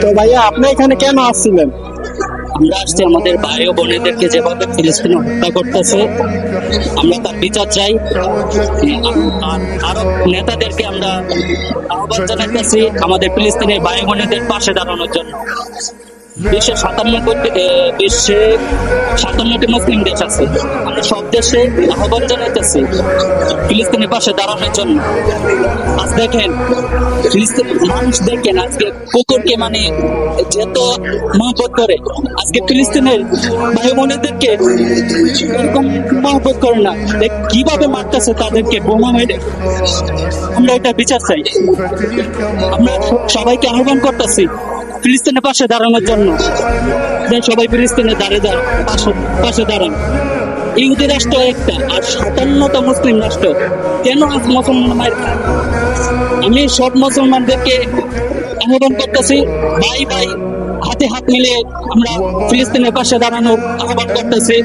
তো আপনি এখানে কেন আসছিলেন? আমরা আসছি আমাদের ভাই ও বোনেদেরকে যেভাবে ফিলিস্তিন হত্যা করতেছে, আমরা তার বিচার চাই। আর আরও নেতাদেরকে আমরা আহ্বান জানাইতেছি, আমাদের ফিলিস্তিনের ভাই বোনেদের পাশে দাঁড়ানোর জন্য। বিশ্বের সাতান্ন কোটি বিশ্বে সাতান্নটি মুসলিম দেশ আছে। আমরা সব দেশে আহ্বান জানাইতেছি, ফিলিস্তিনের পাশে দাঁড়ানোর জন্য। আজ দেখেন, ফিলিস্তিনের মানুষ দেখেন আজকে কুকুরকে মানে যেত মহব্বত করে, আজকে ফিলিস্তিনের ভাই বোনেদেরকে এরকম মহব্বত করে না কীভাবে মারতেছে তাদেরকে বোমা মেরে। আমরা এটা বিচার চাই। আমরা সবাইকে আহ্বান করতেছি ফিলিস্তিনের পাশে দাঁড়ানোর জন্য। সবাই ফিলিস্তিনের দাঁড়িয়ে দাঁড়ান পাশে পাশে দাঁড়ান। ইহুদি রাষ্ট্র একটা, আর সাতান্নটা মুসলিম রাষ্ট্র। কেন আজ মুসলমান মায়ের আমি সব মুসলমানদেরকে আহ্বান করতেছি, ভাই ভাই, হাতে হাত মিলে আমরা ফিলিস্তিনের পাশে দাঁড়ানোর আহ্বান করতেছি।